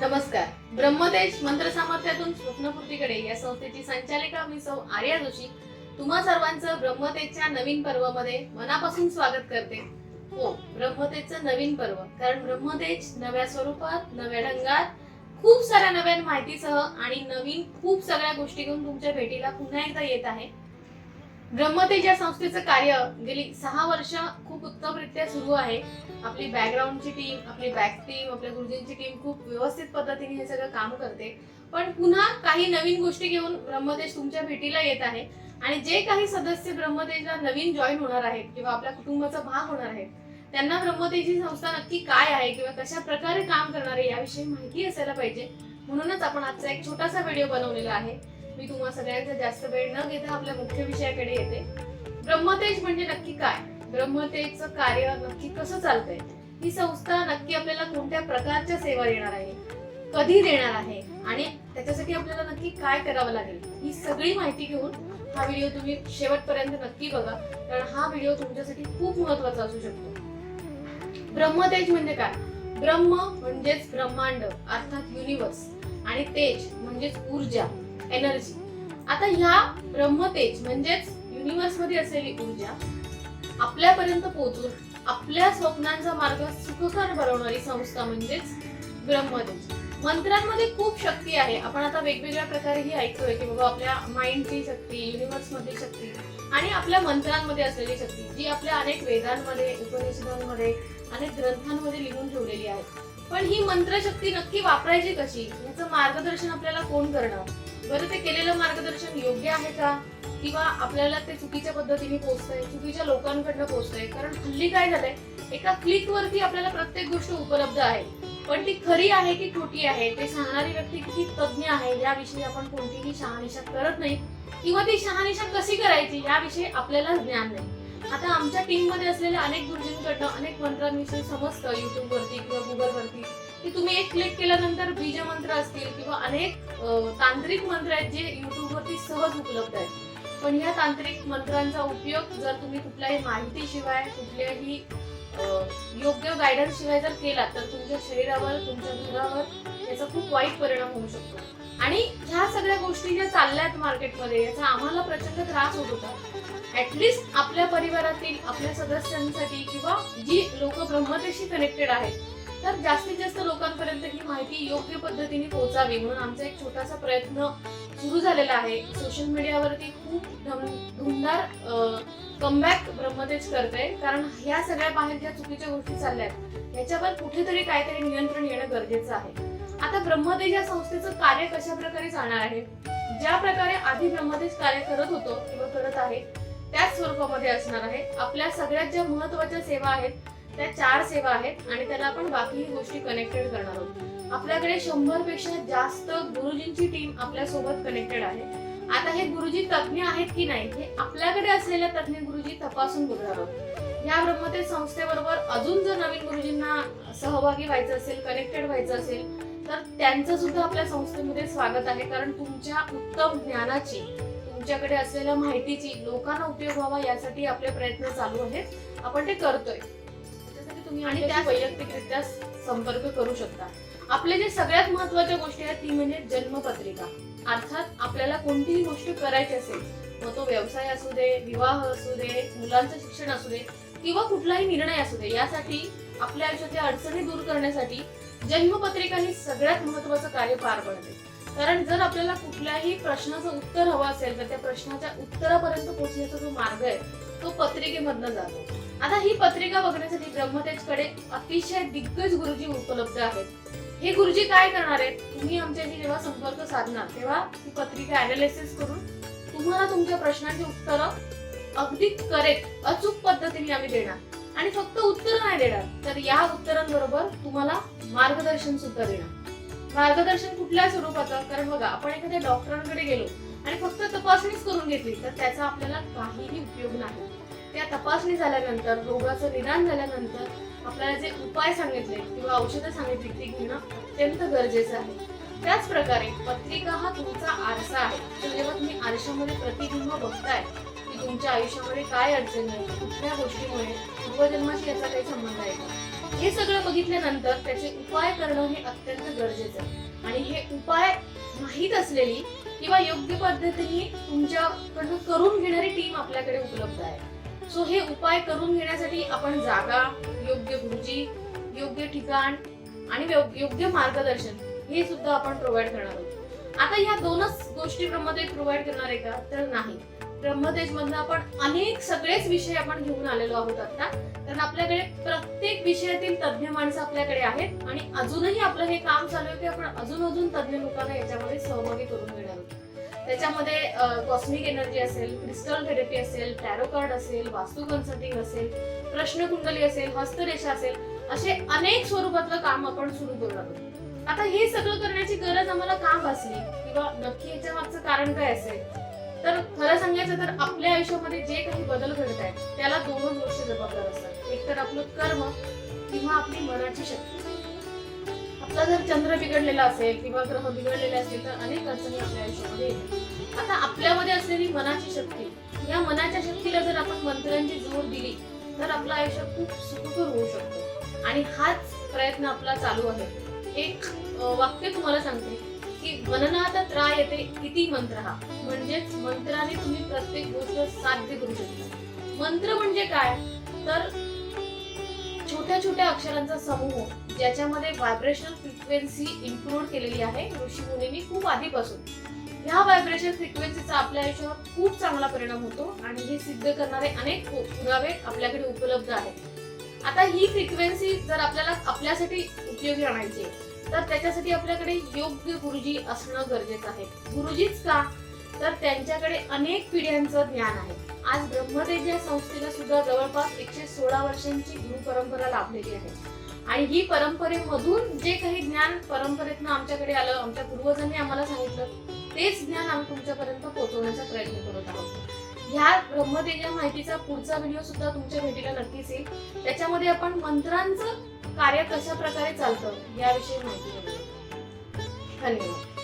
नमस्कार. ब्रह्मदेश मंत्र सामर्थ्यातून स्वप्नपूर्तीकडे. या संस्थेची संचालिका मी सौ आर्या जोशी. तुम्हा सर्वांचं ब्रह्मतेजच्या नवीन पर्वामध्ये मनापासून स्वागत करते. हो ब्रह्मतेजचं नवीन पर्व. कारण ब्रह्मतेज नव्या स्वरूपात नव्या ढंगात खूप साऱ्या नव्या माहितीसह आणि नवीन खूप सगळ्या गोष्टी घेऊन तुमच्या भेटीला पुन्हा एकदा येत आहे. ब्रह्मतेज या संस्थेचं कार्य गेली सहा वर्ष खूप उत्तमरित्या सुरू आहे. आपली बॅकग्राऊंडची टीम आपली बॅक टीम आपल्या गुरुजींची टीम खूप व्यवस्थित पद्धतीने हे सगळं काम करते. पण पुन्हा काही नवीन गोष्टी घेऊन ब्रह्मदेश तुमच्या भेटीला येत आहे. आणि जे काही सदस्य ब्रह्मदेशला नवीन जॉईन होणार आहेत किंवा आपल्या कुटुंबाचा भाग होणार आहेत त्यांना ब्रह्मदेशी संस्था नक्की काय आहे किंवा कशा प्रकारे काम करणार आहे याविषयी माहिती असायला पाहिजे. म्हणूनच आपण आजचा एक छोटासा व्हिडिओ बनवलेला आहे. मी तुम्हाला सगळ्यांचा जास्त वेळ न घेता आपल्या मुख्य विषयाकडे येते. ब्रह्मतेज म्हणजे नक्की काय? ब्रह्मतेजचं कार्य नक्की कसं चालतंय? ही संस्था नक्की आपल्याला कोणत्या प्रकारच्या सेवा देणार आहे? कधी देणार आहे? आणि त्याच्यासाठी आपल्याला नक्की काय करावं लागेल? ही सगळी माहिती घेऊन हा व्हिडिओ तुम्ही शेवटपर्यंत नक्की बघा. कारण हा व्हिडिओ तुमच्यासाठी खूप महत्त्वाचा असू शकतो. ब्रह्मतेज म्हणजे काय? ब्रह्म म्हणजेच ब्रह्मांड अर्थात युनिवर्स आणि तेज म्हणजेच ऊर्जा एनर्जी आता ह्या ब्रह्मतेज म्हणजेच युनिवर्समध्ये असलेली ऊर्जा आपल्यापर्यंत पोहोचून आपल्या स्वप्नांचा मार्ग सुखकर बनवणारी संस्था म्हणजेच ब्रह्मदेव. मंत्रांमध्ये खूप शक्ती आहे. आपण आता वेगवेगळ्या प्रकारे ही ऐकतोय की बाबा आपल्या माइंडची शक्ती युनिव्हर्स मधली शक्ती आणि आपल्या मंत्रांमध्ये असलेली शक्ती जी आपल्या अनेक वेदांमध्ये उपनिषदांमध्ये अनेक ग्रंथांमध्ये लिहून ठेवलेली आहे. पण ही मंत्रशक्ती नक्की वापरायची कशी? याचं मार्गदर्शन आपल्याला कोण करणं? बरं ते केलेलं मार्गदर्शन योग्य आहे का? किंवा आपल्याला ते चुकीच्या पद्धतीने पोहोचतंय चुकीच्या लोकांकडनं पोहोचतंय. कारण हल्ली काय झालंय एका क्लिक वरती आपल्याला प्रत्येक गोष्ट उपलब्ध आहे. पण ती खरी आहे की खोटी आहे? ते सांगणारी व्यक्ती किती तज्ञ आहे याविषयी आपण कोणतीही शहानिशा करत नाही. किंवा ती शहानिशा कशी करायची याविषयी आपल्याला ज्ञान नाही. आता आमच्या टीममध्ये असलेल्या अनेक गुरुजींकडनं अनेक मंत्रांविषयी समजतं युट्यूब वरती किंवा गुगल वरती की तुम्ही एक क्लिक केल्यानंतर बीज मंत्र असतील किंवा अनेक तांत्रिक मंत्र आहेत जे युट्यूब वरती सहज उपलब्ध आहेत. पण या तांत्रिक मंत्रांचा उपयोग जर तुम्ही कुठल्याही माहितीशिवाय कुठल्याही योग्य गायडन्स शिवाय जर केला तर तुमच्या शरीरावर तुमच्या दुधावर याचा खूप वाईट परिणाम होऊ शकतो. आणि ह्या सगळ्या गोष्टी ज्या चालल्यात मार्केटमध्ये याचा आम्हाला प्रचंड त्रास होत होता. ऍटलिस्ट आपल्या परिवारातील आपल्या सदस्यांसाठी किंवा जी लोक ब्रह्मतेशी कनेक्टेड आहेत तर जास्तीत जास्त लोकांपर्यंत ही माहिती योग्य पद्धतीने पोहोचावी म्हणून आमचा एक छोटासा प्रयत्न सुरू झालेला आहे. सोशल मीडियावरती खूप धुमधार कमबॅक ब्रह्मतेज करते कारण ह्या सगळ्या बाहेर ज्या चुकीच्या गोष्टी चालल्या आहेत याच्यावर कुठेतरी काहीतरी नियंत्रण येणं गरजेचं आहे. आता ब्रह्मतेज या संस्थेचं कार्य कशा प्रकारे चालणार आहे? ज्या प्रकारे आधी ब्रह्मतेज कार्य करत होतो किंवा करत आहे त्याच स्वरूपामध्ये असणार आहे. आपल्या सगळ्यात ज्या महत्त्वाच्या सेवा आहेत त्या चार सेवा आहेत आणि त्याला आपण बाकीही गोष्टी कनेक्टेड करणार आहोत. आपल्याकडे शंभरपेक्षा जास्त गुरुजींची टीम आपल्यासोबत कनेक्टेड आहे. आता हे गुरुजी तज्ञ आहेत की नाही हे आपल्याकडे असलेल्या तज्ञ गुरुजी तपासून बघणार आहोत. या ब्रह्मतेज संस्थेबरोबर अजून जर नवीन गुरुजींना सहभागी व्हायचं असेल कनेक्टेड व्हायचं असेल तर त्यांचं सुद्धा आपल्या संस्थेमध्ये स्वागत आहे. कारण तुमच्या उत्तम ज्ञानाची तुमच्याकडे असलेल्या माहितीची लोकांना उपयोग व्हावा यासाठी आपले प्रयत्न चालू आहेत. आपण ते करतोय. तुम्ही आणि त्या वैयक्तिकरित्या संपर्क करू शकता. आपल्या जे सगळ्यात महत्त्वाच्या गोष्टी आहेत ती म्हणजे जन्मपत्रिका. अर्थात आपल्याला कोणतीही गोष्ट करायची असेल मग तो व्यवसाय असू दे विवाह असू दे मुलांचं शिक्षण असू दे किंवा कुठलाही निर्णय असू दे यासाठी आपल्या आयुष्यातल्या अडचणी दूर करण्यासाठी जन्मपत्रिका ही सगळ्यात महत्वाचं कार्य पार पडते. कारण जर आपल्याला कुठल्याही प्रश्नाचं उत्तर हवं असेल तर त्या प्रश्नाच्या उत्तरापर्यंत पोहोचण्याचा जो मार्ग आहे तो पत्रिकेमधनं जातो. आता ही पत्रिका बघण्यासाठी ब्रह्मतेजकडे अतिशय दिग्गज गुरुजी उपलब्ध आहेत. हे गुरुजी काय करणार आहेत? तुम्ही आमच्याशी जेव्हा संपर्क साधणार तेव्हा ही पत्रिका अनालिसिस करून तुम्हाला तुमच्या प्रश्नांची उत्तरं अगदी करेक्ट अचूक पद्धतीने आम्ही देणार. आणि फक्त उत्तर नाही देणार तर या उत्तरांबरोबर तुम्हाला मार्गदर्शन सुद्धा देणार. मार्गदर्शन कुठल्या स्वरूपाचं कारण बघा आपण एखाद्या डॉक्टरांकडे गेलो आणि फक्त तपासणीच करून घेतली तर त्याचा आपल्याला काहीही उपयोग नाही. त्या तपासणी झाल्यानंतर रोगाचं निदान झाल्यानंतर आपल्याला जे उपाय सांगितले किंवा औषधं सांगितली ती घेणं अत्यंत गरजेचं आहे. त्याच प्रकारे पत्रिका हा तुमचा आरसा आहे. म्हणजे तर जेव्हा तुम्ही आरशामध्ये प्रतिबिंब बघताय की तुमच्या आयुष्यामध्ये काय अडचणी आहे कुठल्या गोष्टीमुळे पूर्वजन्माशी याचा काही संबंध आहे का? हे सगळं बघितल्यानंतर त्याचे उपाय करणं हे अत्यंत गरजेचं आहे. आणि हे उपाय माहीत असलेली किंवा योग्य पद्धतीने तुमच्याकडनं करून घेणारी टीम आपल्याकडे उपलब्ध आहे. सो हे उपाय करून घेण्यासाठी आपण जागा योग्य गुरुजी योग्य ठिकाण आणि योग्य मार्गदर्शन हे सुद्धा आपण प्रोव्हाइड करणार आहोत. आता ह्या दोनच गोष्टी ब्रह्मदेज प्रोव्हाइड करणार आहे का? तर नाही. ब्रह्मतेज मधनं आपण अनेक सगळेच विषय आपण घेऊन आलेलो आहोत आता. कारण आपल्याकडे प्रत्येक विषयातील तज्ज्ञ माणसं आपल्याकडे आहेत आणि अजूनही आपलं हे काम चालू आहे की आपण अजून अजून तज्ज्ञ लोकांना याच्यामध्ये सहभागी करून घेणार त्याच्यामध्ये कॉस्मिक एनर्जी असेल क्रिस्टल थेरपी असेल टॅरोकार्ड असेल वास्तू कन्सल्टिंग असेल प्रश्नकुंडली असेल हस्तरेषा असेल असे अनेक स्वरूपातलं काम आपण सुरू करणार आहोत आता हे सगळं करण्याची गरज आम्हाला का भासली? किंवा नक्की याच्या मागचं कारण काय असेल? तर खरं सांगायचं तर आपल्या आयुष्यामध्ये जे काही बदल घडत आहेत त्याला दोनच गोष्टी जबाबदार असतात. एक तर आपलं कर्म किंवा आपली मनाची शक्ती. आपला जर चंद्र बिघडलेला असेल किंवा ग्रह बिघडलेले असतील तर अनेक अडचणी आपल्या आयुष्यामध्ये येतात आता आपल्यामध्ये असलेली मनाची शक्ती या मनाच्या शक्तीला जर आपण मंत्रांची जोड दिली तर आपलं आयुष्य खूप सुखकर होऊ शकतो. आणि हाच प्रयत्न आपला चालू आहे. एक वाक्य तुम्हाला सांगते की मननात त्रायते किती मंत्र. हा म्हणजेच मंत्राने तुम्ही प्रत्येक गोष्ट साध्य करू शकता. मंत्र म्हणजे काय? तर छोट्या छोट्या अक्षरांचा समूह ज्याच्यामध्ये व्हायब्रेशनल फ्रिक्वेन्सी इन्क्लूड केलेली आहे ऋषीमुनींनी खूप आधीपासून. ह्या व्हायब्रेशन फ्रिक्वेन्सीचा आपल्या आयुष्यावर खूप चांगला परिणाम होतो आणि हे सिद्ध करणारे अनेक पुरावे आपल्याकडे उपलब्ध आहेत. आता ही फ्रिक्वेन्सी जर आपल्याला आपल्यासाठी उपयोगी आणायची तर त्याच्यासाठी आपल्याकडे योग्य गुरुजी असणं गरजेचं आहे. गुरुजीच का? तर त्यांच्याकडे अनेक पिढ्यांचं ज्ञान आहे. आज ब्रह्मदेव या संस्थेला सुद्धा जवळपास एकशे सोळा वर्षांची गुरु परंपरा लाभलेली आहे. आणि ही परंपरेमधून जे काही ज्ञान परंपरेतनं आमच्याकडे आलं आमच्या पूर्वजांनी आम्हाला सांगितलं तेच ज्ञान आम्ही तुमच्यापर्यंत पोहोचवण्याचा प्रयत्न करत आहोत. ह्या ब्रह्मदेव माहितीचा पुढचा व्हिडिओ सुद्धा तुमच्या भेटीला नक्कीच येईल. त्याच्यामध्ये आपण मंत्रांचं कार्य कशा प्रकारे चालतं याविषयी माहिती धन्यवाद.